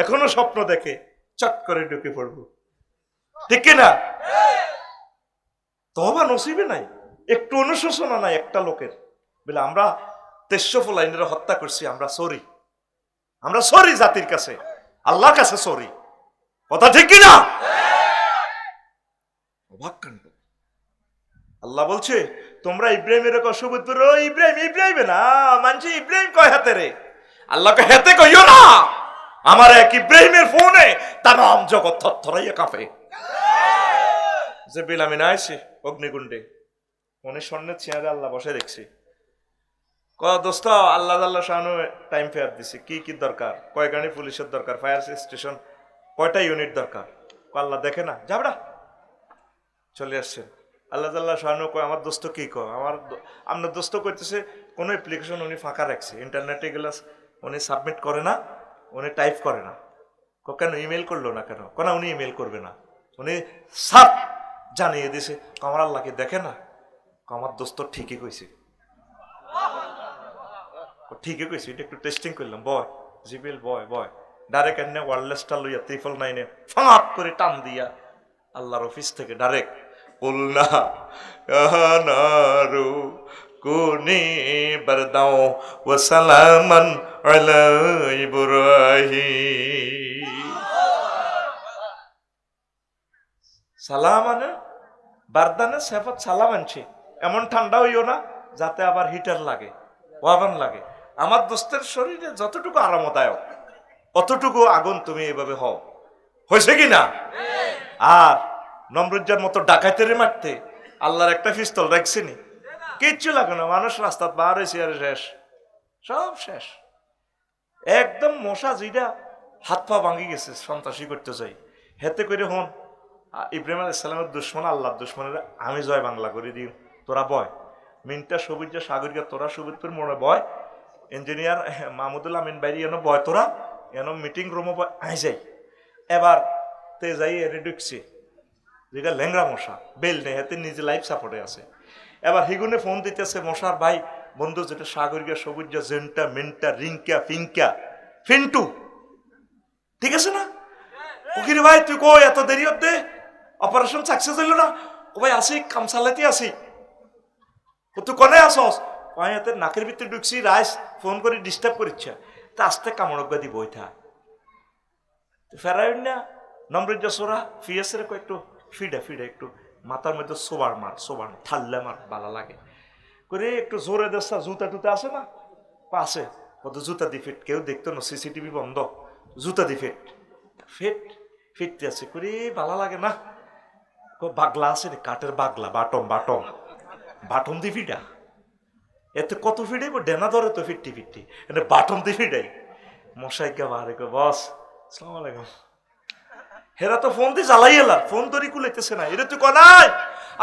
এখনও স্বপ্ন দেখে চট করে ঢুকে পড়ব। ঠিক কিনা? তবা নসিবে নাই, একটু অনুশোচনা নাই একটা লোকের। বলে, আমরা তেস্য ফুলাইনের হত্যা করছি, আমরা সরি। আমরা সরি জাতির কাছে, আল্লাহর কাছে সরি। কথা ঠিক কিনা? আল্লাহ বলছে, তোমরা ইব্রাহিমের অসুবিধ ইব্রাহিম ইব্রাহিম না, মানছি ইব্রাহিম কয় হাতে রে? আল্লাহকে হেতে কইও না? আমার এক ইব্রাহিমের ফোনে? তার নাম জগৎ থরথরাইয়া কাঁপে। যে বিলামি না আসে অগ্নিকুণ্ডে। মনে স্বর্ণের চেয়ারে আল্লাহ বসে দেখছি। ক দোস্ত, আল্লাহ আল্লাহ শাহানু টাইম ফেয়ার দিছি। কি কি দরকার? কয় গাড়ি পুলিশের দরকার? ফায়ার স্টেশন কয়টা ইউনিট দরকার? আল্লাহ দেখে না। যাবড়া চলে আসছেন আল্লাহ আল্লাহ শাহানু কয়, আমার দোস্ত কি কয়? আমার আপনার দোস্ত করতেছে কোনো অ্যাপ্লিকেশন উনি ফাঁকা রাখছে। ইন্টারনেটে গেলাস, উনি সাবমিট করে না। উনি টাইপ করে না। কেন ইমেল করল না কেন? কেন উনি ইমেল করবে না। উনি সাপ জানিয়ে দিছে, ক আমার আল্লাহকে দেখে না। ক আমার দোস্ত ঠিকই কইছে। ঠিকই কইছে, এটা একটু টেস্টিং করলাম। বয় জিবিল বয় বয়। ডাইরেক্ট এনে ওয়ারলেসটা লইয়া ত্রিফল নাইনে ফাঁক করে টান দিয়া আল্লাহর অফিস থেকে ডাইরেক্ট বলনা নারু কুনি বরদাও ওয়া সালামান আলা ইব্রাহিম সালাম মানে বারদানে সেফত সালাম আনছে এমন ঠান্ডা হইও না যাতে আবার হিটার লাগে ওয়াভান লাগে আমার দোস্তের শরীরে যতটুকু আরামদায়ক অতটুকু আগুন তুমি এভাবে হও হয়েছে কি না আর নমরুজ্জার মতো ডাকাইতেরে মারতে আল্লাহর একটা পিস্তল রাখছিনি কিচ্ছু লাগে না, মানুষ রাস্তা বার হয়েছে আর শেষ। সব শেষ। একদম মশা জিরা হাত পা ভাঙি গেছে, সন্ত্রাসী করতে চাই। হেতে করে হন ইব্রাহিম আলাহ ইসলামের দুশ্মন আল্লাহ দুশ্মনের, আমি জয় বাংলা করে দিই। তোরা বয়। মিনটা সবুজা সাগরিকা তোরা সবুজপুর মোড়ে বয়। ইঞ্জিনিয়ার মাহমুদুল আমিন বাইরি এনো বয় তোরা, এনো মিটিং রুমে বয় আই যাই। এবার তে যাই এনে ঢুকছি। যেটা ল্যাংরা মশা, বেল নেই, হাতে নিজে লাইফ সাপোর্টে আছে। এবার হিগুনে ফোন দিতেছে, মশার ভাই, বন্ধু, যেটা সাগরিকা সবুজ, জেন্টা, মিন্টা রিঙ্কা ফিঙ্কা ফিন্টু, ঠিক আছে না? উকিরে ভাই, তুই কই, এত দেরি হতে অপারেশন সাকসেস হইল না? ও ভাই, আসি কামসালাতে আসি। ও, তুই কনে আসস? ভাই এতে নাকের ভিতরে ঢুকছি, রাইস, ফোন করে ডিস্টার্ব করিচ্ছে। তা আস্তে কামড়ক দি বইথা ফেরাই না নম্রিজ সোরা ফিয়েসের একটু ফিডা ফিডা একটু। মাথার মধ্যে সোবার মার, সোবার ঠাল্লে মার ভালো লাগে। করে একটু জোরে দেশা জুতা টুতা আছে না? আছে। কত জুতা দি ফিট, কেউ দেখতো না, সিসিটিভি বন্ধ। জুতা দি ফিট। ফিট, ফিটতে আছে, করে ভালো লাগে না? বাগলা আছে রে, কাঠের বাগলা, বাটম বাটম। বাটম দি ফিডা এতে কত ফিডাইব ডেনা ধরে তো ফিটটি ফিটটি এটা বাটম দি ফিডাই মশাই কে বারে কো বস আসসালামু আলাইকুম। হেরা তো ফোন দিয়ে জ্বালাই এলার ফোন ধরি কুলাইতেছে না। এটা তুই কনাই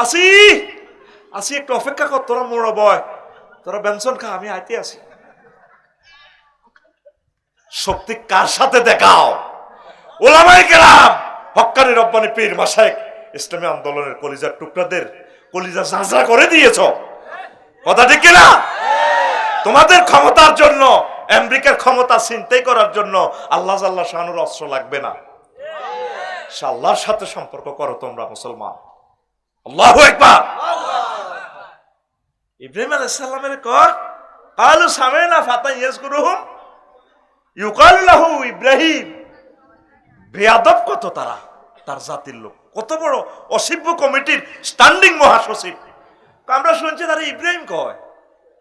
আসি। আসি, একটু অপেক্ষা কর, তোরা মোড়া বয় তোরা বেনসন খা, আমি আইতে আসি। শক্তি কার সাথে দেখাও? ওলামাই গেলাম হক্কানি রব্বানি পীর মাসায়েক ইসলামী আন্দোলনের কলিজার টুকরাদের কলিজা ঝাঁঝরা করে দিয়েছ। কথা ঠিক কিনা? তোমাদের ক্ষমতার জন্য, আমেরিকার ক্ষমতা চিন্তাই করার জন্য আল্লাহ আল্লাহ শাহানুর অস্ত্র লাগবে না। সে আল্লাহর সাথে সম্পর্ক করো তোমরা মুসলমান। আল্লাহ একবার ইব্রাহিম আলাইসাল্লামের কর, কালু সামেনা ফাতা ইয়েস গুরুহুম ইউকাল্লাহু ইব্রাহিম। বেয়াদব কত তারা, তার জাতির লোক। কত বড় অসিব্য কমিটির স্ট্যান্ডিং মহাসচিব। আমরা শুনছি তারা ইব্রাহিম কয়।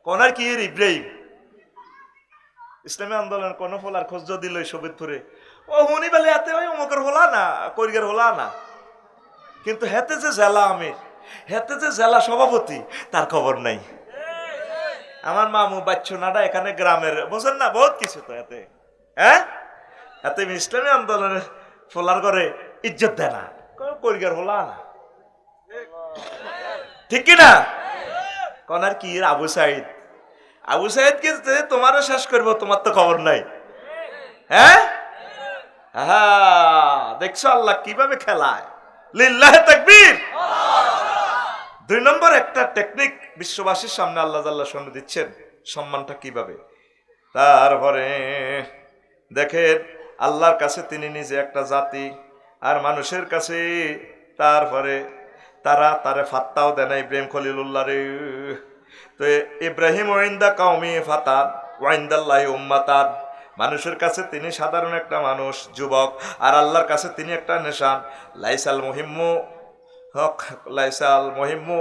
কনার কি এর ইব্রাহিম? ইসলামী আন্দোলন কোন ফলার খোঁজ যদি লই সবিতপুরে। ও হুনি বেলে এতে ওই অমুকের হলা না করিগের হলা না। কিন্তু হেতে যে জেলা আমির, হেতে যে জেলা সভাপতি, তার খবর নাই। আমার মামু বাচ্চু নাডা এখানে গ্রামের, বুঝেন না, বহুত কিছু তো এতে হ্যাঁ? এতে ইসলামী আন্দোলনের ফোলার করে ইজ্জত দেয় না। করিগার হলা না। ঠিক কি না? কনার কি, আবু সাইদ। আবু সাইদ কি তোমারও শেষ করব, তোমার তো খবর নাই। হ্যাঁ? হ্যাঁ দেখছ আল্লাহ কীভাবে খেলায়? লিল্লাহ তাকবীর। দুই নম্বর একটা টেকনিক বিশ্ববাসীর সামনে আল্লাহ আল্লাহ সামনে দিচ্ছেন, সম্মানটা কীভাবে? তারপরে দেখেন, আল্লাহর কাছে তিনি নিজে একটা জাতি, আর মানুষের কাছে তারপরে তারা তারে ফাত্তাও দেয় না ইব্রাহিম খলিলুল্লাহ রে। তো ইব্রাহিম ওয়াইন্দা কাউমি ফাতান ওয়াইন্দাল্লাহ উম্মাতান। মানুষের কাছে তিনি সাধারণ একটা মানুষ, যুবক, আর আল্লাহর কাছে তিনি একটা নেশান। লাইসাল মুহিম্মু হক, লাইসাল মহিম্মু,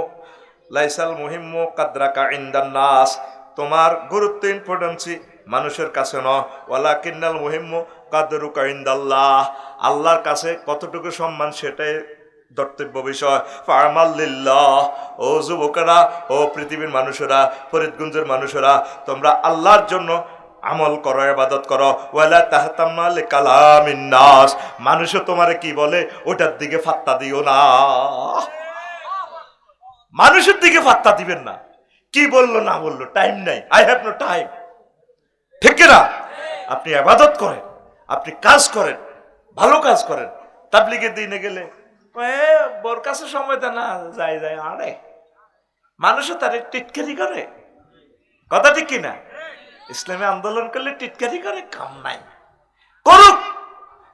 লাইসাল মুহিম্মু কাদ্রাকা ইন্দান নাস। তোমার গুরুত্ব ইম্পর্টেন্সি মানুষের কাছে ন ওয়ালা কিন্নাল মুহিম্মু কাদরুকা ইন্দাল্লাহ। আল্লাহর কাছে কতটুকু সম্মান সেটাই ধর্তব্য বিষয়। ফার্মাল্লিল্লাহ ও যুবকেরা, ও পৃথিবীর মানুষেরা, ফরিদগঞ্জের মানুষেরা, তোমরা আল্লাহর জন্য আমল করো, ইবাদত করো। ওয়ালা তাহতাম্মা লিকালামিন নাস। মানুষও তোমারে কি বলে? ওটার দিকে ফাত্তা দিও না। মানুষের দিকে ফাত্তা দিবেন না। কি বলল, না বলল? টাইম নাই। আই হ্যাভ নো টাইম ঠিক না আপনি আবাদত করেন। আপনি কাজ করেন। ভালো কাজ করেন। তাবলিগের দিনে গেলে বোর কাছে সময় দেয় না। যাই যাই আরে মানুষও তার টিটকারি করে। কথা ঠিক কিনা ইসলামী আন্দোলন করলে টিটকারি করে, কাম নাই। করুক।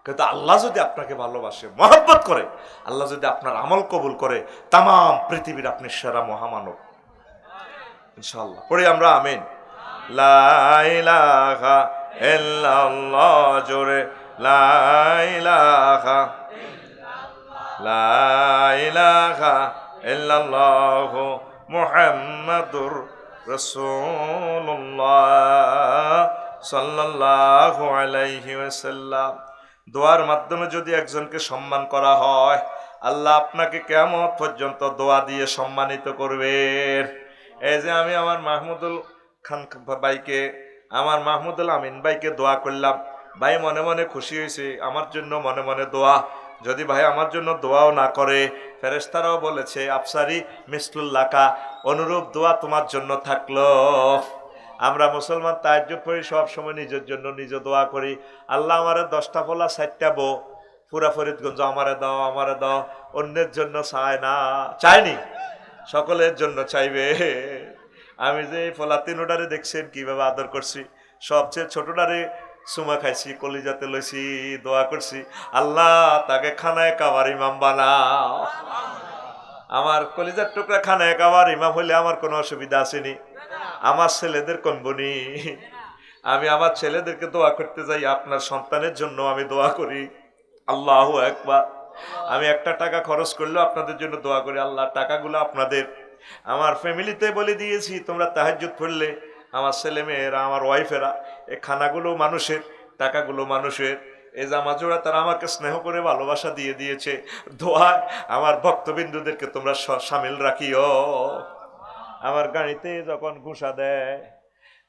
কিন্তু আল্লাহ যদি আপনাকে ভালোবাসে, মহব্বত করে, আল্লাহ যদি আপনার আমল কবুল করে তাম পৃথিবীর আপনি সেরা মহামানব। ইনশাল্লাহ পড়ি আমরা, আমিন। জোরে। লাইলাহা লাইলাহা ইল্লাল্লাহ। দোয়ার মাধ্যমে যদি একজনকে সম্মান করা হয়, আল্লাহ আপনাকে কেমন পর্যন্ত দোয়া দিয়ে সম্মানিত করবেন এই যে আমি আমার মাহমুদুল খান ভাইকে, আমার মাহমুদুল আমিন ভাইকে দোয়া করলাম। ভাই মনে মনে খুশি হয়েছে, আমার জন্য মনে মনে দোয়া। যদি ভাই আমার জন্য দোয়াও না করে ফেরেস্তারাও বলেছে, আফসারি মিসলুল্লাকা অনুরূপ দোয়া তোমার জন্য থাকল। আমরা মুসলমান তাজ্জুদ পড়ি সব সময় নিজের জন্য নিজে দোয়া করি। আল্লাহ আমারে দশটা ফলা ষাটটা বো। পুরা ফরিদগঞ্জ, আমারে দাও আমারে দাও। অন্যের জন্য চায় না, চায়নি। সকলের জন্য চাইবে। আমি যে ফলা তিনোটারে দেখছেন, কীভাবে আদর করছি। সবচেয়ে ছোটটারে সুমা খাইছি, কলিজাতে লইছি, দোয়া করছি। আল্লাহ, তাকে খানায় কাবার ইমাম বানাও। আমার কলিজার টুকরা খানায় কাবার ইমাম হলে আমার কোনো অসুবিধা আসেনি। আমার ছেলেদের কনবনি। আমি আমার ছেলেদেরকে দোয়া করতে যাই, আপনার সন্তানের জন্য আমি দোয়া করি। আল্লাহ একবার আমি একটা টাকা খরচ করলেও আপনাদের জন্য দোয়া করি। আল্লাহ, টাকাগুলো আপনাদের। আমার ফ্যামিলিতে বলে দিয়েছি, তোমরা তাহাজ্জুদ পড়লে। আমার ছেলে মেয়েরা আমার ওয়াইফেরা, এ খানাগুলো মানুষের, টাকাগুলো মানুষের। এই জামাজোড়া তারা আমাকে স্নেহ করে ভালোবাসা দিয়ে দিয়েছে। দোয়া আমার ভক্তবিন্দুদেরকে তোমরা সামিল রাখিও। আমার গাড়িতে যখন ঘুষা দেয়,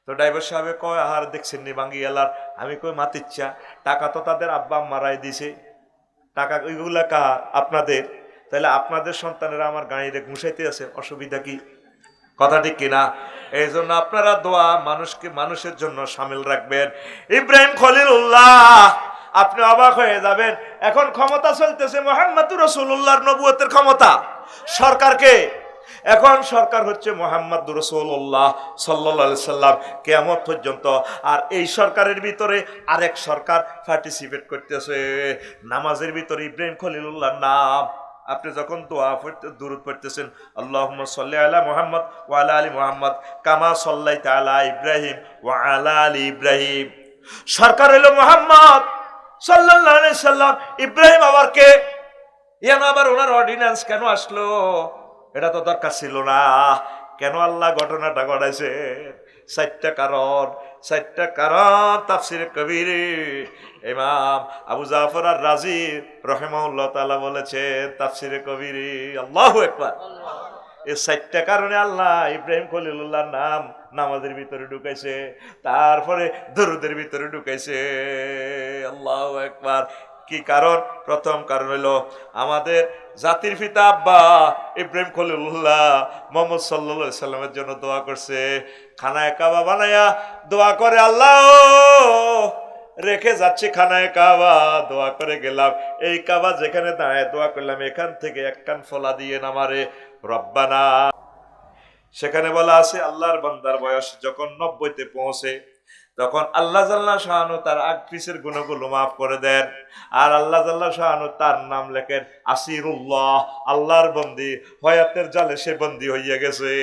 তো ড্রাইভার সাহেব কয়, আহার দেখছেন নি বাঙ্গি এলার আমি কই, মাতিচ্ছা। টাকা তো তাদের আব্বা মারাই দিছে। টাকা ওইগুলা কার? আপনাদের? তাহলে আপনাদের সন্তানেরা আমার গাড়িতে ঘুষাইতে আছে, অসুবিধা কি? কথা ঠিক কিনা? এই জন্য আপনারা দোয়া মানুষকে, মানুষের জন্য সামিল রাখবেন। ইব্রাহিম খলিলুল্লাহ, আপনি অবাক হয়ে যাবেন। এখন ক্ষমতা চলতেছে মোহাম্মদুর রসুল্লাহর নবুয়তের ক্ষমতা। সরকারকে এখন সরকার হচ্ছে মোহাম্মদ রসুল্লাহ সাল্লা সাল্লাম কেমন পর্যন্ত। আর এই সরকারের ভিতরে আরেক সরকার পার্টিসিপেট করতেছে। নামাজের ভিতরে ইব্রাহিম খলিলুল্লাহর নাম। আপনি যখন দোয়া পড়তে দূরত পড়তেছেন আল্লাহ সাল্লি আলা মোহাম্মদ ওয়ালা আলী মোহাম্মদ কামা সাল্লাই তালা ইব্রাহিম ওয়ালা আলী ইব্রাহিম। সরকার হলো মোহাম্মদ সাল্লাহ সাল্লাম। ইব্রাহিম আবার কে? ইয়ান আবার ওনার অর্ডিন্যান্স কেন আসলো? এটা তো দরকার ছিল না। কেন আল্লাহ ঘটনাটা ঘটাইছে চারটা কারণ চারটা কারণ, তাফসিরে কবির। ইমাম আবু জাফর আর রাজির রহেমাউল্লাহ তাআলা বলেছেন, তাফসিরে কবির, আল্লাহু একবার এই চারটা কারণে আল্লাহ ইব্রাহিম খলিলুল্লাহর নাম নামাজের ভিতরে ঢুকাইছে, তারপরে দরুদের ভিতরে ঢুকাইছে। আল্লাহ একবার কি কারণ? প্রথম কারণ হলো আমাদের জাতির পিতা আব্বা ইব্রাহিম খলিলুল্লাহ মোহাম্মদ সাল্লা সাল্লামের জন্য দোয়া করছে। খানায় কাবা বানায়া দোয়া করে আল্লাহ। রেখে যাচ্ছি খানায় কাবা, দোয়া করে গেলাম। এই কাবা যেখানে দাঁড়ায় দোয়া করলাম, এখান থেকে এক কান ফলা দিয়ে নামারে। রব্বানা। সেখানে বলা আছে, আল্লাহর বান্দার বয়স যখন নব্বইতে পৌঁছে তখন আল্লাহ জাল্লাহ শাহানু তার আগ পিসের গুণগুলো মাফ করে দেন। আর আল্লাহ জাল্লাহ শাহানু তার নাম লেখেন আসিরুল্লাহ, আল্লাহর বন্দি। হয়াতের জালে সে বন্দি হইয়া গেছে।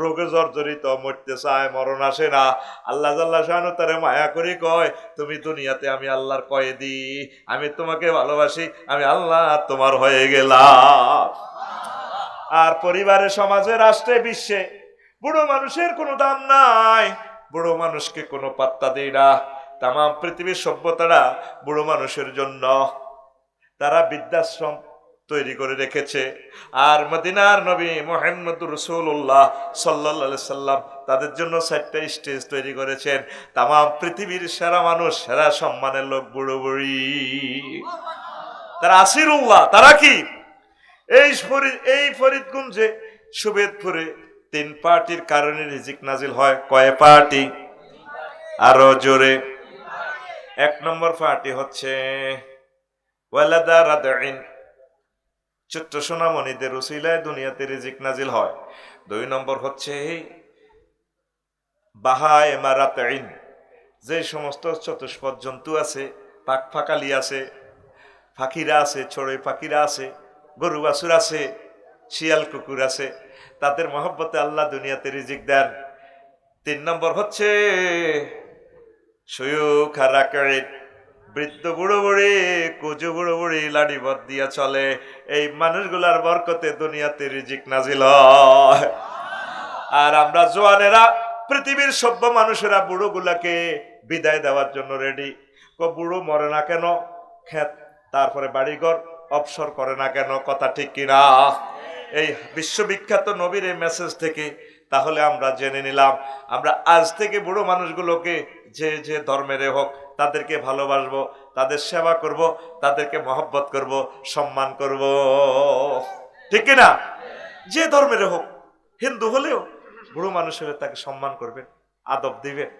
রোগে জর্জরিত, মরতে চায়, মরণ আসে না। আল্লাহ জাল্লাহ শাহানু তারে মায়া করি কয়, তুমি দুনিয়াতে আমি আল্লাহর কয়েদি, আমি তোমাকে ভালোবাসি, আমি আল্লাহ তোমার হয়ে গেলাম। আর পরিবারে, সমাজে, রাষ্ট্রে, বিশ্বে বুড়ো মানুষের কোনো দাম নাই। বুড়ো মানুষকে কোনো পাত্তা দেয় না। তাম পৃথিবীর সভ্যতারা বুড়ো মানুষের জন্য তারা বৃদ্ধাশ্রম তৈরি করে রেখেছে। আর মদিনার নবী মোহাম্মদ রসুল্লাহ সাল্লা সাল্লাম তাদের জন্য চারটা স্টেজ তৈরি করেছেন। তাম পৃথিবীর সেরা মানুষ, সেরা সম্মানের লোক বুড়ো বুড়ি। তারা আসিরুল্লাহ, তারা কি? এই ফরিদ এই ফরিদগঞ্জে সুবেদপুরে তিন পার্টির কারণে রিজিক নাজিল হয়। কয় পার্টি? আরও জোরে। এক নম্বর পার্টি হচ্ছে ছোট্ট সোনামণিদের উসিলায় দুনিয়াতে রিজিক নাজিল হয়। দুই নম্বর হচ্ছে এমারাতাইন যে সমস্ত চতুষ্পদ জন্তু আছে পাক ফাকালি আছে, ফাঁকিরা আছে ছড়ই পাখিরা আছে, গরু বাছুর আছে, শিয়াল কুকুর আছে তাদের মহব্বতে আল্লাহ দুনিয়াতে রিজিক দেন। তিন নম্বর হচ্ছে বৃদ্ধ বুড়ো বুড়ি, কুজু বুড়ো বুড়ি, লাড়ি বদ দিয়া চলে। এই মানুষগুলার বরকতে দুনিয়াতে রিজিক নাজিল। আর আমরা জোয়ানেরা, পৃথিবীর সভ্য মানুষেরা বুড়োগুলাকে বিদায় দেওয়ার জন্য রেডি বুড়ো মরে না কেন? খেত তারপরে বাড়িঘর, অবসর করে না কেন? কথা ঠিক কিনা? এই বিশ্ববিখ্যাত নবীর এই মেসেজ থেকে, তাহলে আমরা জেনে নিলাম, আমরা আজ থেকে বুড়ো মানুষগুলোকে যে যে ধর্মের হোক, তাদেরকে ভালোবাসবো, তাদের সেবা করব, তাদেরকে মহব্বত করব, সম্মান করব। ঠিক না যে ধর্মের হোক, হিন্দু হলেও বুড়ো মানুষ হলে তাকে সম্মান করবেন, আদব দিবেন,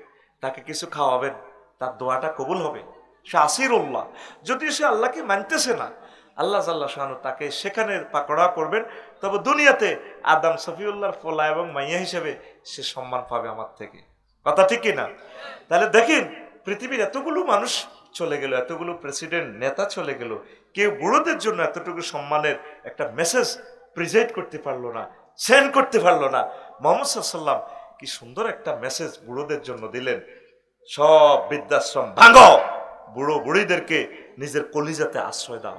তাকে কিছু খাওয়াবেন, তার দোয়াটা কবুল হবে। সে আসিরুল্লাহ। যদি সে আল্লাহকে মানতেছে না আল্লাহ জাল্লাহ শাহানু তাকে সেখানে পাকড়া করবেন। তবে দুনিয়াতে আদাম সফিউল্লাহর ফলা এবং মাইয়া হিসেবে সে সম্মান পাবে আমার থেকে। কথা ঠিক না তাহলে দেখেন, পৃথিবীর এতগুলো মানুষ চলে গেল, এতগুলো প্রেসিডেন্ট, নেতা চলে গেল, কেউ বুড়োদের জন্য এতটুকু সম্মানের একটা মেসেজ প্রেজেন্ট করতে পারল না, সেন্ড করতে পারল না। মোহাম্মদ সাল্লাম কি সুন্দর একটা মেসেজ বুড়োদের জন্য দিলেন। সব বৃদ্ধাশ্রম ভাঙো, বুড়ো বুড়িদেরকে নিজের কলিজাতে আশ্রয় দাও।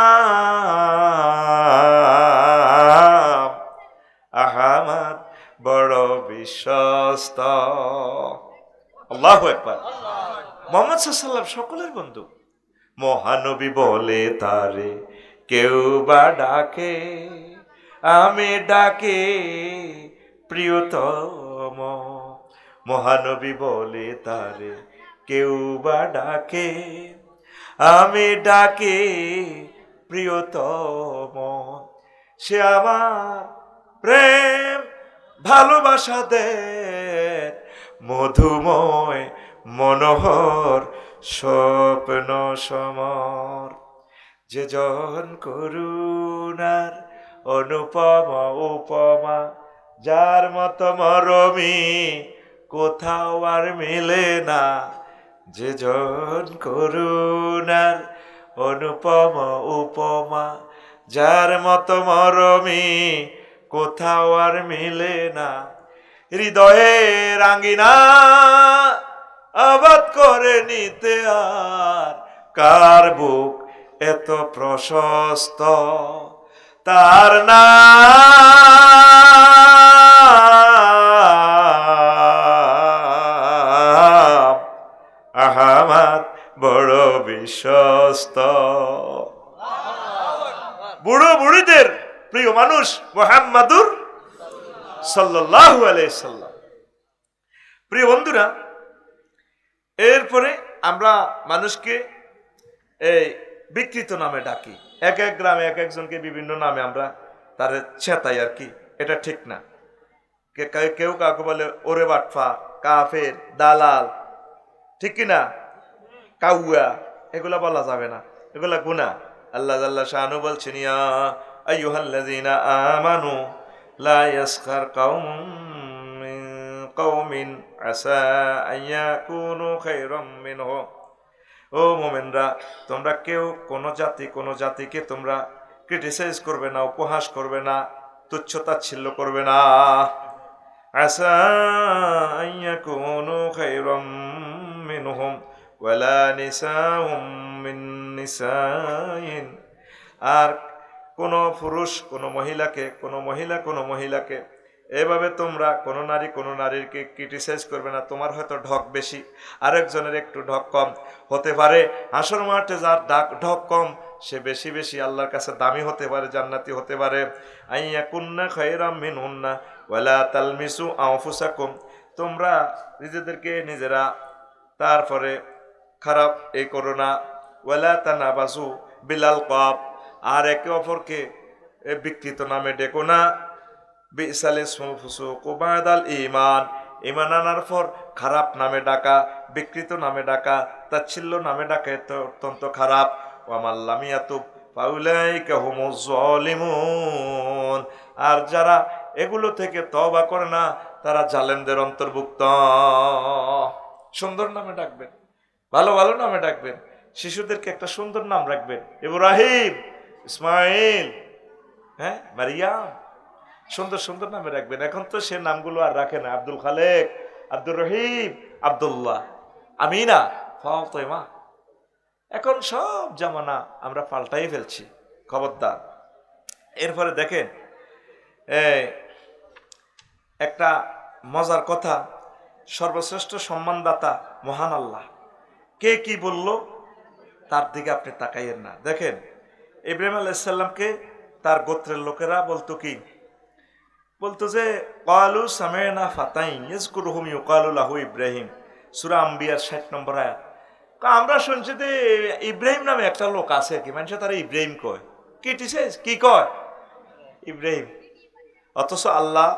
বিশ্বস্ত মোহাম্মদ সাল্লাম সকলের বন্ধু। মহানবী বলে তারে কেউ বা ডাকে, আমি ডাকে প্রিয়তম। মহানবী বলে তারে কেউ বা ডাকে, আমি ডাকে প্রিয়তম। সে আমার প্রেম ভালোবাসা দে মধুময় মনোহর স্বপ্ন সমর। যে জন করুণার অনুপমা, উপমা, যার মতো মরমি কোথাও আর মেলে না। যে জন করুণার অনুপম, উপমা, যার মতো মরমি কোথাও আর মিলে না। হৃদয়ে রাঙ্গিনা আবাদ করে নিতে আর। কার বুক এত প্রশস্ত? তার নাম আহমাদ বড় বিশ্বস্ত। বুড়ো বুড়িদের প্রিয় মানুষ মোহাম্মদুর সাল্লাল্লাহু আলাইহি সাল্লাম। প্রিয় বন্ধুরা, এরপরে আমরা মানুষকে এই বিকৃত নামে ডাকি। এক এক গ্রামে এক একজনকে বিভিন্ন নামে আমরা তার ছেতাই আর কি। এটা ঠিক না। কেউ কাউকে বলে ওরে বাটফা, কাফের, দালাল, ঠিক কি না? কাউয়া, এগুলা বলা যাবে না। এগুলা গুণা আল্লাহ আল্লাহ শাহানু বলছেন, ইয়া আইয়ুহাল্লাযীনা আমানু লা ইয়াসখার কাউমুম মিন কওমিন আসা আইয়াকুনু খায়রাম মিনহু। ও মোমেনরা, তোমরা কেউ কোন জাতি কোন জাতিকে তোমরা ক্রিটিসাইজ করবে না, উপহাস করবে না, তুচ্ছ তাচ্ছিল্য করবে না। আসা আইয়াকুনু খায়রাম মিনহুম ওয়ালা নিসাউম মিন নিসাইন। আর কোন পুরুষ, কোনো মহিলাকে, কোনো মহিলা, কোনো মহিলাকে, এভাবে তোমরা কোন নারী, কোন নারীকে ক্রিটিসাইজ করবে না। তোমার হয়তো ঢক বেশি, আরেকজনের একটু ঢক কম। হতে পারে আসর মাঠে যার ডাক, ঢক কম, সে বেশি বেশি আল্লাহর কাছে দামি হতে পারে, জান্নাতি হতে পারে। আইয়া কুন্না খাইরাম মিন হুন্না ওয়ালা তালমিসু আনফুসাকুম। তোমরা নিজেদেরকে নিজেরা তারপরে খারাপ এই করো না। ওয়ালা তানাবাসু বিলাল কপ আর একে অপরকে বিকৃত নামে ডেকো না। বিসালে কুবাদাল ইমান ইমান আনার পর খারাপ নামে ডাকা, বিকৃত নামে ডাকা, তাচ্ছিল্য নামে ডাকা এ তো অত্যন্ত খারাপ। ওয়ামাল্লামিয়াতুব ফাউলাইকা হুমুজ জালিমুন। আর যারা এগুলো থেকে তওবা করে না, তারা জালেমদের অন্তর্ভুক্ত। সুন্দর নামে ডাকবেন। ভালো ভালো নামে ডাকবেন। শিশুদেরকে একটা সুন্দর নাম রাখবেন। ইব্রাহিম! ইসমাইল হ্যাঁ মারিয়াম, সুন্দর সুন্দর নামে রাখবেন। এখন তো সে নামগুলো আর রাখে না। আব্দুল খালেক, আব্দুর রহিম, আব্দুল্লাহ, আমিনা, ফাতেমা। এখন সব জামানা আমরা পাল্টাই ফেলছি। খবরদার। এরপরে দেখেন একটা মজার কথা, সর্বশ্রেষ্ঠ সম্মানদাতা মহান আল্লাহ। কে কি বলল? তার দিকে আপনি তাকাইয়েন না। দেখেন ইব্রাহিম আলাইসাল্লামকে তার গোত্রের লোকেরা বলতো কি? বলতো যে, কালু সামেনা ফাতাইন ইয়জকুরুহুম ইউকালু লাহু ইব্রাহিম। সুরা আম্বিয়ার 60 নম্বর আয়াত। আমরা শুনছি যে ইব্রাহিম নামে একটা লোক আছে কি, মানুষ তারা ইব্রাহিম কয়। কি টিসেস কি কয়? ইব্রাহিম। অথচ আল্লাহ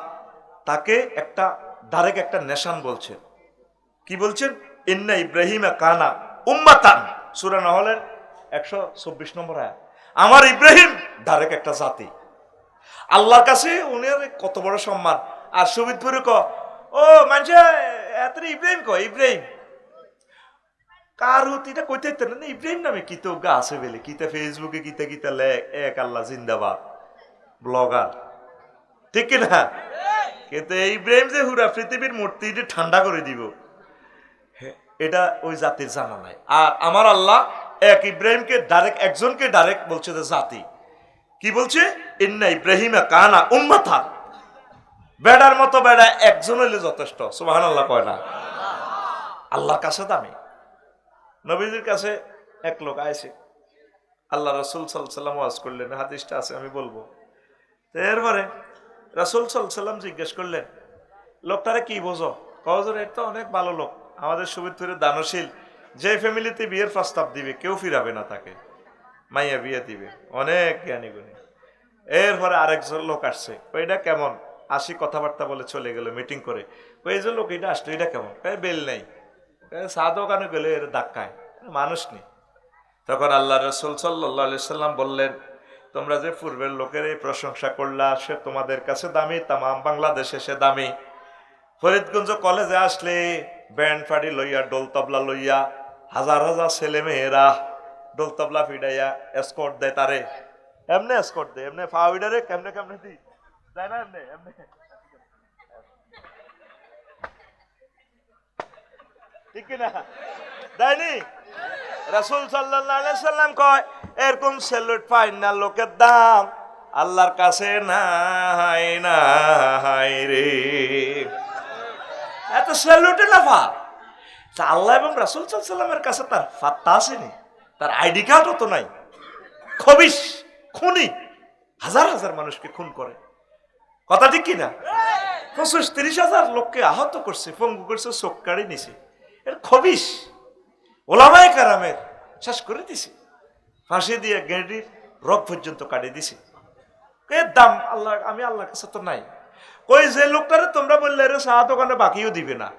তাকে একটা, ডাইরেক্ট একটা নেশান বলছেন। কি বলছেন? ইন্না ইব্রাহিম কানা উম্মাতান। সুরা নহলের একশো চব্বিশ নম্বর আয়াত। আমার ইব্রাহিম ডাইরেক্ট একটা জাতি। আল্লাহর কাছে উনি কত বড় সম্মান। আর সুবিদপুরে ক ও মানুষে এত ইব্রাহিম ক ইব্রাহিম। কার হতিটা কইতে না ইব্রাহিম নামে কি তো গা আছে বেলে কিতা ফেসবুকে কিতা কিতা লেখ, এক আল্লাহ জিন্দাবাদ, ব্লগার। ঠিক কি না? কিন্তু ইব্রাহিম যে হুরা পৃথিবীর মূর্তি ঠান্ডা করে দিব এটা ওই জাতির জানা নাই। আর আমার আল্লাহ এক ইব্রাহিমকে ডাইরেক্ট একজনকে ডাইরেক্ট বলছে যে জাতি। কি বলছে? ইন্না ইব্রাহিমা কানা উম্মাথা বেড়ার মতো বেড়া একজন হইলে যথেষ্ট। সুবাহান আল্লাহ কয় না। আল্লাহর কাছে দামি নবীজির কাছে এক লোক আইছে। আল্লাহ রসুল সাল্লাম ওয়াজ করলেন। হাদিসটা আছে, আমি বলব। তো এরপরে রসুল সাল্লাম জিজ্ঞেস করলেন, লোকটারে কি বোঝো? কজর এটা অনেক ভালো লোক। আমাদের সুবিধুরে দানশীল। যে ফ্যামিলিতে বিয়ের প্রস্তাব দিবে, কেউ ফিরাবে না তাকে। মাইয়া বিয়ে দিবে। অনেক জ্ঞানী গুণী। এরপরে আরেকজন লোক আসছে। ওইটা কেমন? আসি কথাবার্তা বলে চলে গেল মিটিং করে। ওই যে লোক এটা আসলো, এটা কেমন? বেল নেই। চা দোকানে গেলে এর ধাক্কায় মানুষ নেই তখন আল্লাহ রসুল সাল্লাহ সাল্লাম বললেন, তোমরা যে পূর্বের লোকের এই প্রশংসা করলা, সে তোমাদের কাছে দামি, তামাম বাংলাদেশে সে দামি। ফরিদগঞ্জ কলেজে আসলে ব্যান্ড ফাড়ি লইয়া ডোল তবলা লইয়া হাজার হাজার ছেলে মেয়েরা ডোল তবলা ফিডাইয়া এসকর্ট দেয় তারে। এমনি এসকর্ট দেয়, এমনি ফাউডারে কেমনে কেমনে দি? দেয় না এমনি এমনি। ঠিক কি না দেয়নি? রাসুল সাল্লাহ সাল্লাম কয়, এরকম সেলুট পাই না লোকের দাম। আল্লাহর কাছে নাই নাই রে। এত সেলুটে লাফা তা আল্লাহ এবং রাসুল সাল্লামের কাছে তার ফাত্তা আসেনি, তার আইডি কার্ডও তো নাই। খবিস খুনি, হাজার হাজার মানুষকে খুন করে। কথা ঠিক কিনা? পঁচিশ তিরিশ হাজার লোককে আহত করছে, পঙ্গু করছে, চোখ কাড়ি নিছে। এর খবিস ওলামায় কারামের শেষ করে দিছে। ফাঁসি দিয়ে গেঁড়ির রক পর্যন্ত কাটিয়ে দিছে। এর দাম আল্লাহ, আমি আল্লাহর কাছে তো নাই। কই যে লোকটারে তোমরা বললে রে চা দোকানে বাকিও দিবে না।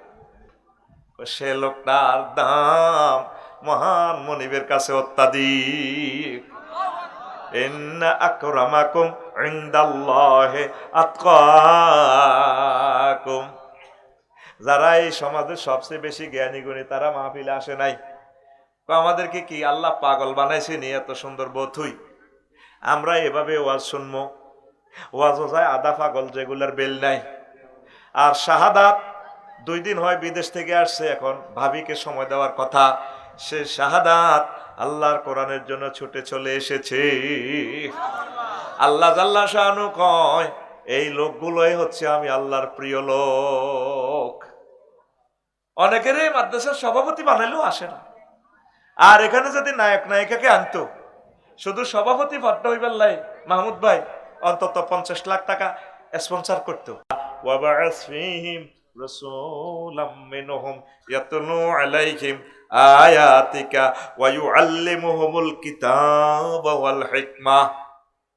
সে লোকটার দাম মহান মনিবের কাছে অত্যাধিক। আকরামাকুম ইনদাল্লাহি আতকাকুম। যারা এই সমাজের সবচেয়ে বেশি জ্ঞানী গুণী, তারা মাহফিলে আসে নাই। আমাদেরকে কি আল্লাহ পাগল বানাইছে নিয়ে এত সুন্দর বথুই আমরা এভাবে ওয়াজ শুনব। ওয়াজ যায় আদা পাগল যেগুলার বেল নাই। আর শাহাদাত দুই দিন হয় বিদেশ থেকে আসছে, এখন ভাবিকে সময় দেওয়ার কথা। সে শাহাদাত আল্লাহর কোরআনের জন্য ছুটে চলে এসেছে। আল্লাহ জাল্লা শাহানু কয়, এই লোকগুলোই হচ্ছে আমি আল্লাহর প্রিয় লোক। অনেকেরই মাদ্রাসার সভাপতি বানাইলেও আসে না। আর এখানে যদি নায়ক নায়িকাকে আনতো, শুধু সভাপতি ভট্ট হইবার লাই মাহমুদ ভাই অন্তত পঞ্চাশ লাখ টাকা স্পন্সার করতো। رسولا منهم يتلو عليهم آياتك ويعلمهم الكتاب والحكمة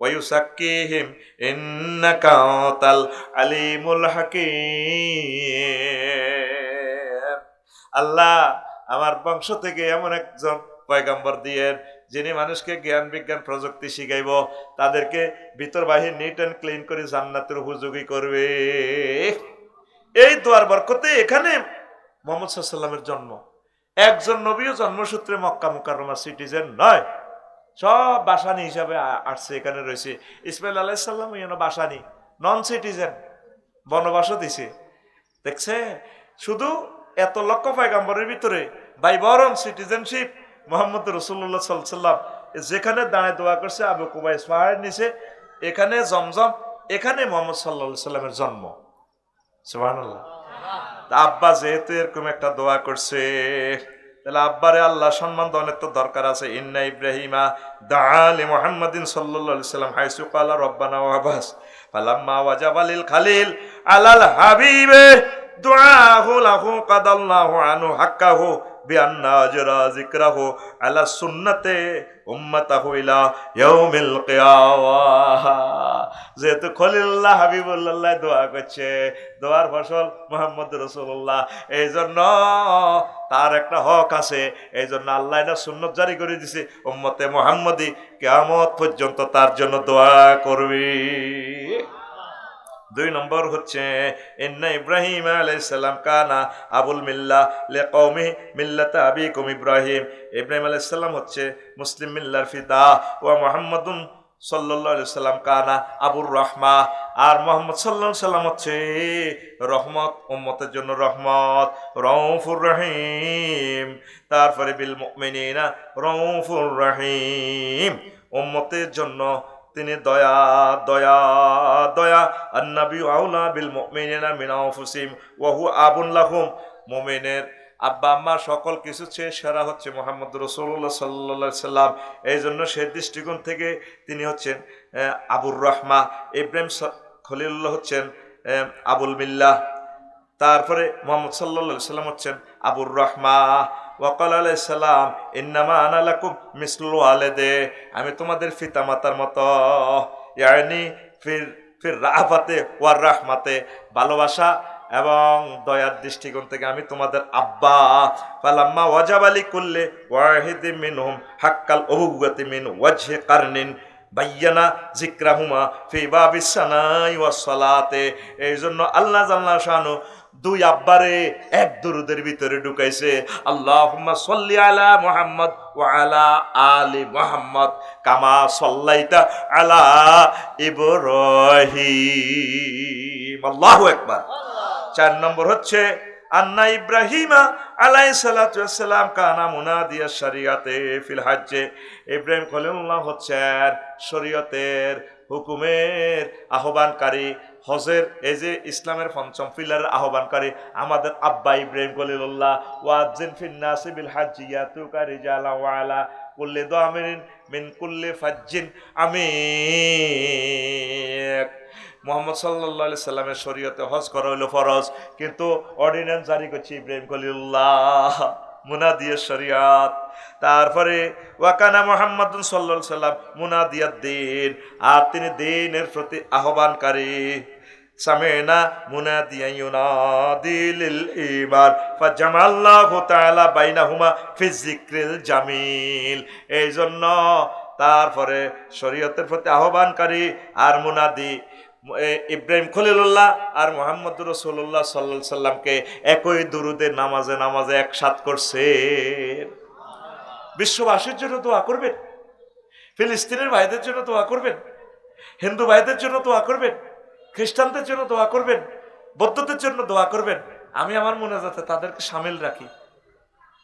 ويزكيهم إنك أنت العليم الحكيم আল্লাহ আমার বংশ থেকে এমন একজন পয়গাম্বর দিয়েন যিনি মানুষকে জ্ঞান বিজ্ঞান প্রযুক্তি শিখাইব তাদেরকে ভিতর বাহির নিট অ্যান্ড ক্লিন করে জান্নাতের উপযোগী করবে এই দোয়ার বরকতে এখানে মোহাম্মদ সাল্লামের জন্ম। একজন নবীও জন্মসূত্রে মক্কা মুকাররমা সিটিজেন নয়। সব বাসানি হিসাবে আসছে, এখানে রয়েছে। ইসমাইল আলাইসাল্লাম যেন বাসানি নন সিটিজেন বনবাসও দিছে। দেখছে, শুধু এত লক্ষ পয়গাম্বরের ভিতরে বাই বরং সিটিজেনশিপ মোহাম্মদ রসুল্লাহ সাল্লাম যেখানে দাঁড়ায় দোয়া করছে, আবু কুবাইস পাহাড়ের নিচে, এখানে জমজম, এখানে মোহাম্মদ সাল্লা সাল্লামের জন্ম। তা আব্বা যেহেতু এরকম একটা দোয়া করছে, তাহলে আব্বারে আল্লাহ সম্মান অনেক তো দরকার আছে। ইন্না ইব্রাহিমা দালি মোহাম্মদিন আলাইহি সাল্লাম হাইসু ক্বালা রব্বানা ওয়াবাস ফালাম্মা ওয়াজাবালিল খালিল আলাল হাবিবে, দুআহু লাহু কাদাল্লাহু হাক্কা হাক্কাহু। বিআন্না আজরা যিকরাহু আলা সুন্নাতে উম্মাতাহু ইলা ইয়াউমিল কিয়ামাহ যেহেতু খলিল্লাহ হাবিবুল্লাহ দোয়া করছে, দোয়ার ফসল মোহাম্মদ রসুল্লাহ এই জন্য তার একটা হক আছে এই জন্য আল্লাহ সুন্নত জারি করে দিছে, উম্মতে মোহাম্মদী কেয়ামত পর্যন্ত তার জন্য দোয়া করবি। দুই নম্বর হচ্ছে, ইন্না ইব্রাহিম আলাইসাল্লাম কানা আবুল মিল্লা লে কৌমি মিল্লাতা আবিকুম ইব্রাহিম। ইব্রাহিম আলাইসাল্লাম হচ্ছে মুসলিম মিল্লার ফিদা ও মোহাম্মদুন সাল্লাম কানা আবুর রহমা। আর মোহাম্মদ সাল্লাহ সাল্লাম হচ্ছে রহমত, উম্মতের জন্য রহমত রৌফুর রহিম। তারপরে বিল মুমিনিনা রৌফুর রহিম। উম্মতের জন্য তিনি দয়া দয়া দয়া। আন্নাবি আউলা বিল মিন আনফুসিহিম ওয়া হুয়া আবুন লাহুম। মুমিনের আব্বা, আম্মা সকল কিছু চেয়ে সেরা হচ্ছে মোহাম্মদ রসুল্লাহ সাল্লা সাল্লাম। এই জন্য সে দৃষ্টিকোণ থেকে তিনি হচ্ছেন আবুর রহমা। ইব্রাহিম খলিলুল্লাহ হচ্ছেন আবুল মিল্লাহ। তারপরে মোহাম্মদ সাল্লা সাল্লাম হচ্ছেন আবুর রহমা। ওয়াকাল আলাইসাল্লাম ইন্নামা আনালাকুম মিসলু আলেদে আমি তোমাদের ফিতা মাতার মতো, ইয়ানি ফির ফির রাহবাতে ওয়ার রাহমাতে ভালোবাসা এবং দয়ার দৃষ্টিকোণ থেকে আমি তোমাদের আব্বা। ফালাম্মা ওয়াজাব আলী করলে ওয়াহিদি মিনহুম হাক্কাল অবুগাতি মিন ওয়াজহে কারনিন বাইয়ানা জিক্রাহুমা ফি বাবিস সানাই ওয়াস সালাতে। এই জন্য আল্লাহ জাল্লা শানু দুই আব্বারে এক দরুদের ভিতরে ঢুকাইছে। আল্লাহুম্মা সাল্লি আলা মোহাম্মদ ওয়া আলা আলি মোহাম্মদ কামা সল্লাইতা আলা ইব্রাহিম। আল্লাহু একবার চার নম্বর হচ্ছে, আন্না ইব্রাহিমা আলাই সালাতাম কানা মুনাদিয়া শরিয়াতে ফিল হাজ্জে। ইব্রাহিম খলিল্লাহ হচ্ছেন শরীয়তের হুকুমের আহ্বানকারী। হজের এই যে ইসলামের পঞ্চম পিলারের আহ্বানকারী আমাদের আব্বা ইব্রাহিম খলিল্লাহ ওয়াজিন ফিন্নাসি বিল হাজ্জি ইয়াতুকা রিজালা ওয়ালা কুল্লি দামিন মিন কুল্লি ফাজ্জিন আমিক। মোহাম্মদ সাল্লাহ সাল্লামের শরীয়তে হজ করা হইল ফরজ, কিন্তু অর্ডিন্যান্স জারি করছে ইব্রাহিম খলিল্লাহ মুনাদিয়া শরিয়াত। তারপরে ওয়াকানা মোহাম্মদ সাল্লা সাল্লাম মুনাদিয়া দিন। আর তিনি দিনের প্রতি আহ্বানকারী। সামেনা মুনাদিয়া ইউনাদিল ইমান ফাজামাল্লাহু তাআলা বাইনাহুমা ফি জামিল। এই জন্য তারপরে শরীয়তের প্রতি আহ্বানকারী আর মুনাদি ইব্রাহিম খলিলুল্লাহ আর মোহাম্মদ রসুল্লাহ সাল্লা সাল্লামকে একই দুরুদের নামাজে নামাজে একসাথ করছে। বিশ্ববাসীর জন্য দোয়া করবেন, ফিলিস্তিনের ভাইদের জন্য দোয়া করবেন, হিন্দু ভাইদের জন্য দোয়া করবেন খ্রিস্টানদের জন্য দোয়া করবেন, বৌদ্ধদের জন্য দোয়া করবেন। আমি আমার মনে যাতে তাদেরকে সামিল রাখি।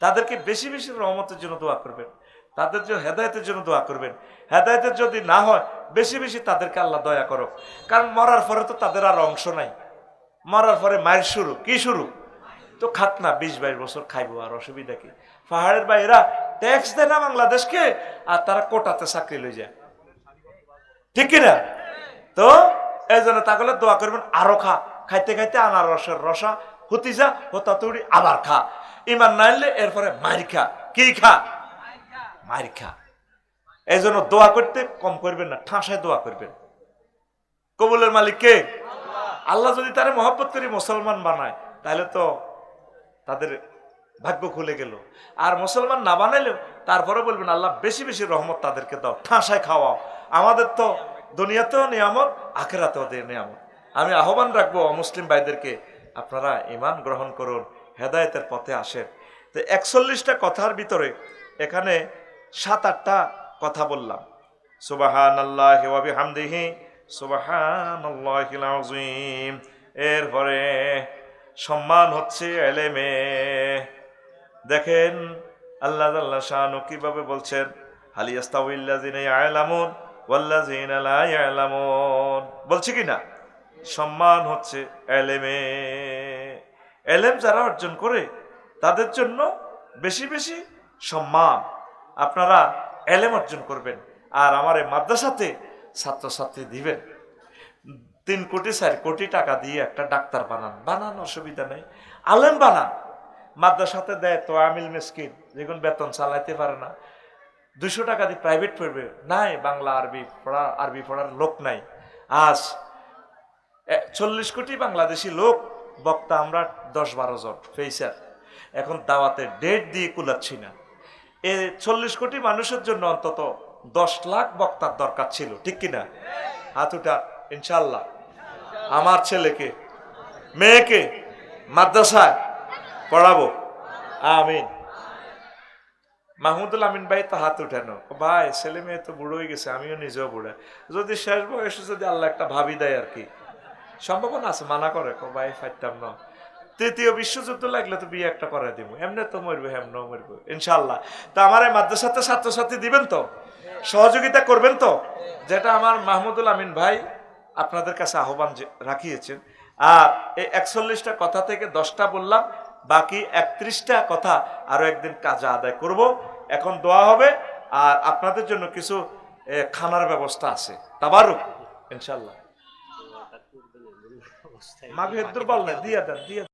তাদেরকে বেশি বেশি রহমতের জন্য দোয়া করবেন। তাদের জন্য হেদায়তের জন্য দোয়া করবেন। হেদায়তের যদি না হয়, বেশি বেশি তাদেরকে আল্লাহ দয়া করো কারণ মরার পরে তো তাদের আর অংশ নাই। মরার পরে মায়ের শুরু। কি শুরু? তো খাত না, বিশ বাইশ বছর খাইবো, আর অসুবিধা কি? পাহাড়ের বাইরা ট্যাক্স দেয় না বাংলাদেশকে, আর তারা কোটাতে চাকরি লই যায় ঠিক কিনা তো এই জন্য তাহলে দোয়া করবেন, আরও খা। খাইতে খাইতে আনার রসের রসা হতি যা হতা তুড়ি আবার খা। ইমান না এলে এরপরে মারি খা। কি খা? মারি খা। এই জন্য দোয়া করতে কম করবেন না, ঠাঁসায় দোয়া করবেন। কবুলের মালিক কে? আল্লাহ যদি তারে মহব্বত করে মুসলমান বানায়, তাহলে তো তাদের ভাগ্য খুলে গেল। আর মুসলমান না বানাইলেও তারপরে বলবেন, আল্লাহ, বেশি বেশি রহমত তাদেরকে দাও, ঠাঁসায় খাওয়াও। আমাদের তো দুনিয়াতেও নিয়ামত, আখেরাতেও নিয়ামত। আমি আহ্বান রাখব অমুসলিম ভাইদেরকে, আপনারা ইমান গ্রহণ করুন, হেদায়েতের পথে আসেন। তো একচল্লিশটা কথার ভিতরে এখানে সাত, আটটা কথা বললাম। সুবাহান আল্লাহ হামদিহি সুবাহান আল্লাহিম এরপরে সম্মান হচ্ছে এলেমে। দেখেন, আল্লাহ আল্লাহ শাহানু কীভাবে বলছেন হালিয়াস্তাউল্লাজিন আয়লামুন ওয়াল্লাজিন লা ইয়ালামুন বলছে কি না? সম্মান হচ্ছে এলেমে। এলেম যারা অর্জন করে, তাদের জন্য বেশি বেশি সম্মান। আপনারা এলেম অর্জন করবেন আর আমার এই মাদ্রাসাতে ছাত্রছাত্রী দিবেন। তিন কোটি, চার কোটি টাকা দিয়ে একটা ডাক্তার বানান। বানান, অসুবিধা নেই। আলেম বানান। মাদ্রাসাতে দেয় তো আমিল মিসকিন, যেগুলো বেতন চালাইতে পারে না। দুশো টাকা দিয়ে প্রাইভেট পড়বে। নাই, বাংলা, আরবি পড়া, আরবি পড়ার লোক নাই। আজ চল্লিশ কোটি বাংলাদেশি লোক, বক্তা আমরা দশ বারো জন, ফেইসার। এখন দাওয়াতে ডেট দিয়ে কুলাচ্ছি না। এ চল্লিশ কোটি মানুষের জন্য অন্তত দশ লাখ বক্তার দরকার ছিল, ঠিক কিনা? হাত উঠা ইনশাল্লাহ আমার ছেলেকে, মেয়েকে মাদ্রাসায় পড়াবো। আমিন। মাহমুদুল আমিন ভাই তো হাত উঠানো ভাই, ছেলে মেয়ে তো বুড়ো হয়ে গেছে, আমিও নিজেও বুড়া। যদি শেষ বয়সে যদি আল্লাহ একটা ভাবি দেয় আর কি। সম্ভাবনা আছে, মানা করে, কো ভাই ফাইতাম না। তৃতীয় বিশ্বযুদ্ধ লাগলে তো বিয়ে একটা করে দিব এমনি তো মরবে হেমন মরবে ইনশাল্লাহ তো আমার এই মাদ্রাসাতে ছাত্রছাত্রী দিবেন তো? সহযোগিতা করবেন তো? যেটা আমার মাহমুদুল আমিন ভাই আপনাদের কাছে আহ্বান রাখিয়েছেন। আর এই একচল্লিশটা কথা থেকে দশটা বললাম। বাকি একত্রিশটা কথা আরও একদিন কাজে আদায় করব। এখন দোয়া হবে আর আপনাদের জন্য কিছু খানার ব্যবস্থা আছে। তাবারুক ইনশাল্লাহ মাঘ দুর্বল না দিয়ে দেন দিয়ে।